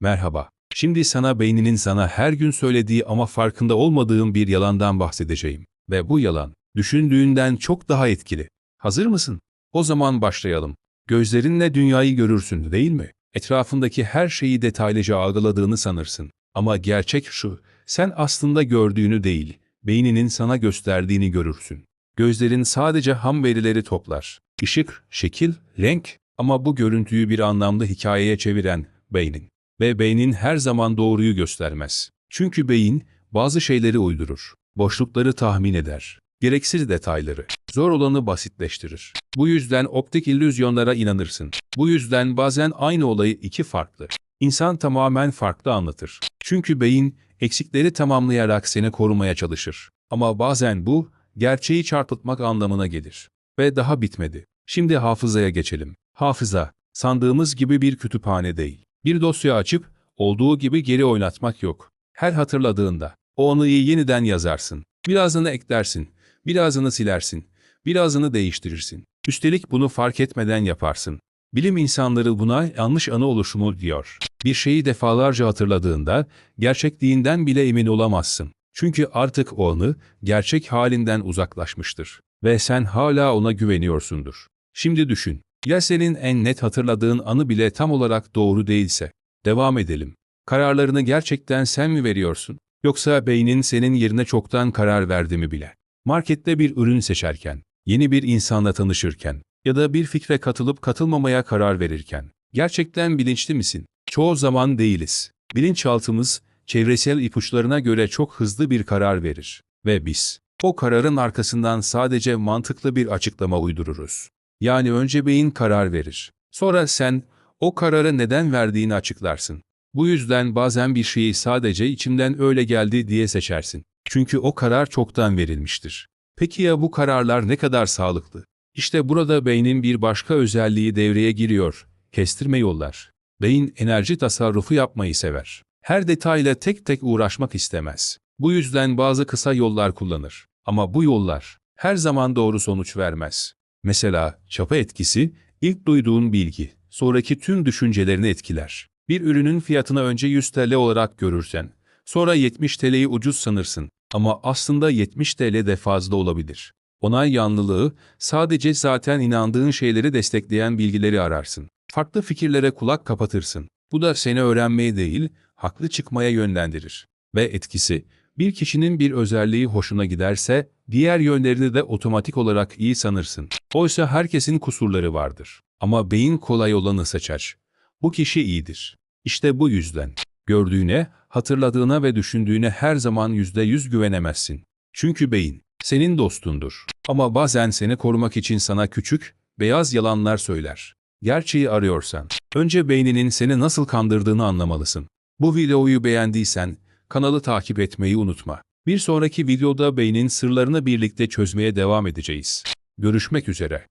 Merhaba. Şimdi sana beyninin sana her gün söylediği ama farkında olmadığın bir yalandan bahsedeceğim. Ve bu yalan, düşündüğünden çok daha etkili. Hazır mısın? O zaman başlayalım. Gözlerinle dünyayı görürsün değil mi? Etrafındaki her şeyi detaylıca algıladığını sanırsın. Ama gerçek şu, sen aslında gördüğünü değil, beyninin sana gösterdiğini görürsün. Gözlerin sadece ham verileri toplar. Işık, şekil, renk ama bu görüntüyü bir anlamda hikayeye çeviren beynin. Ve beynin her zaman doğruyu göstermez. Çünkü beyin bazı şeyleri uydurur. Boşlukları tahmin eder. Gereksiz detayları. Zor olanı basitleştirir. Bu yüzden optik illüzyonlara inanırsın. Bu yüzden bazen aynı olayı iki farklı. İnsan tamamen farklı anlatır. Çünkü beyin eksikleri tamamlayarak seni korumaya çalışır. Ama bazen bu gerçeği çarpıtmak anlamına gelir. Ve daha bitmedi. Şimdi hafızaya geçelim. Hafıza, sandığımız gibi bir kütüphane değil. Bir dosya açıp olduğu gibi geri oynatmak yok. Her hatırladığında o anıyı yeniden yazarsın. Birazını eklersin, birazını silersin, birazını değiştirirsin. Üstelik bunu fark etmeden yaparsın. Bilim insanları buna yanlış anı oluşumu diyor. Bir şeyi defalarca hatırladığında gerçekliğinden bile emin olamazsın. Çünkü artık o anı gerçek halinden uzaklaşmıştır. Ve sen hala ona güveniyorsundur. Şimdi düşün. Ya senin en net hatırladığın anı bile tam olarak doğru değilse? Devam edelim. Kararlarını gerçekten sen mi veriyorsun? Yoksa beynin senin yerine çoktan karar verdi mi bile? Markette bir ürün seçerken, yeni bir insanla tanışırken ya da bir fikre katılıp katılmamaya karar verirken gerçekten bilinçli misin? Çoğu zaman değiliz. Bilinçaltımız çevresel ipuçlarına göre çok hızlı bir karar verir ve biz o kararın arkasından sadece mantıklı bir açıklama uydururuz. Yani önce beyin karar verir. Sonra sen o kararı neden verdiğini açıklarsın. Bu yüzden bazen bir şeyi sadece içimden öyle geldi diye seçersin. Çünkü o karar çoktan verilmiştir. Peki ya bu kararlar ne kadar sağlıklı? İşte burada beynin bir başka özelliği devreye giriyor. Kestirme yollar. Beyin enerji tasarrufu yapmayı sever. Her detayla tek tek uğraşmak istemez. Bu yüzden bazı kısa yollar kullanır. Ama bu yollar her zaman doğru sonuç vermez. Mesela çapa etkisi, ilk duyduğun bilgi, sonraki tüm düşüncelerini etkiler. Bir ürünün fiyatını önce 100 TL olarak görürsen, sonra 70 TL'yi ucuz sanırsın ama aslında 70 TL de fazla olabilir. Onay yanlılığı, sadece zaten inandığın şeyleri destekleyen bilgileri ararsın. Farklı fikirlere kulak kapatırsın. Bu da seni öğrenmeye değil, haklı çıkmaya yönlendirir. Ve etkisi, bir kişinin bir özelliği hoşuna giderse, diğer yönlerini de otomatik olarak iyi sanırsın. Oysa herkesin kusurları vardır. Ama beyin kolay olanı seçer. Bu kişi iyidir. İşte bu yüzden. Gördüğüne, hatırladığına ve düşündüğüne her zaman yüzde yüz güvenemezsin. Çünkü beyin, senin dostundur. Ama bazen seni korumak için sana küçük, beyaz yalanlar söyler. Gerçeği arıyorsan, önce beyninin seni nasıl kandırdığını anlamalısın. Bu videoyu beğendiysen, kanalı takip etmeyi unutma. Bir sonraki videoda beynin sırlarını birlikte çözmeye devam edeceğiz. Görüşmek üzere.